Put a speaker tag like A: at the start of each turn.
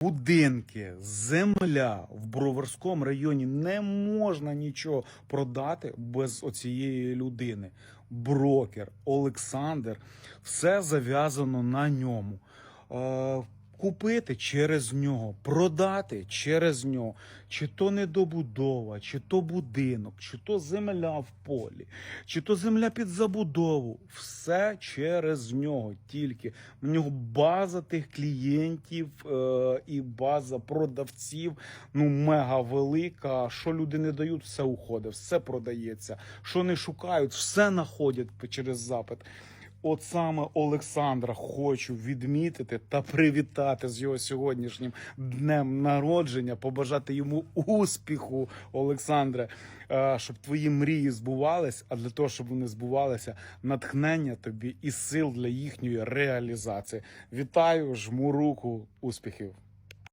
A: Будинки, земля в Броварському районі не можна нічого продати без оцієї людини. Брокер Олександр, все зав'язано на ньому. Купити через нього, продати через нього, чи то недобудова, чи то будинок, чи то земля в полі, чи то земля під забудову. Все через нього. Тільки в нього база тих клієнтів е, і база продавців ну мега велика. Що люди не дають, все уходить, все продається. Що не шукають, все знаходять через запит. От саме Олександра хочу відмітити та привітати з його сьогоднішнім днем народження, побажати йому успіху, Олександре, е, щоб твої мрії збувались. А для того, щоб вони збувалися, натхнення тобі і сил для їхньої реалізації. Вітаю, жму руку, успіхів.